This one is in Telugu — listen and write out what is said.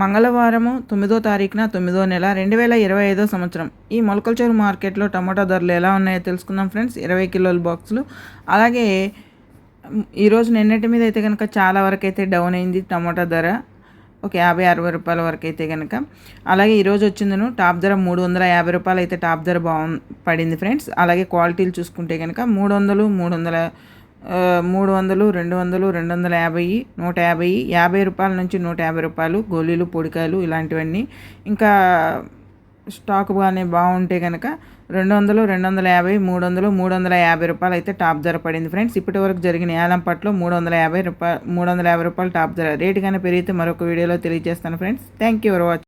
మంగళవారము తొమ్మిదో తారీఖున తొమ్మిదో నెల రెండు వేల ఇరవై ఐదో సంవత్సరం. ఈ మొలకల్చూరు మార్కెట్లో టమాటా ధరలు ఎలా ఉన్నాయో తెలుసుకుందాం ఫ్రెండ్స్. ఇరవై కిలోల బాక్సులు. అలాగే ఈరోజు నిన్నటి మీద అయితే కనుక చాలా వరకు అయితే డౌన్ అయింది టమాటా ధర. ఒక యాభై అరవై రూపాయల వరకు అయితే కనుక అలాగే ఈరోజు వచ్చిందను టాప్ ధర మూడు వందల యాభై రూపాయలు అయితే టాప్ ధర బాగు పడింది ఫ్రెండ్స్. అలాగే క్వాలిటీలు చూసుకుంటే కనుక మూడు వందలు మూడు వందల మూడు వందలు రెండు వందలు రెండు వందల యాభై నూట యాభై యాభై రూపాయల నుంచి నూట యాభై రూపాయలు గోళీలు పొడికాయలు ఇలాంటివన్నీ. ఇంకా స్టాక్ కానీ బాగుంటే కనుక రెండు వందలు రెండు వందల యాభై మూడు వందలు మూడు వందల యాభై రూపాయలు అయితే టాప్ ధర పడింది ఫ్రెండ్స్. ఇప్పటి వరకు జరిగిన ఏలంపట్లో మూడు వందల యాభై రూపాయలు మూడు వందల యాభై రూపాయలు టాప్ ధర. రేటు కానీ పెరిగితే మరొక వీడియోలో తెలియజేస్తాను friends. Thank you for watching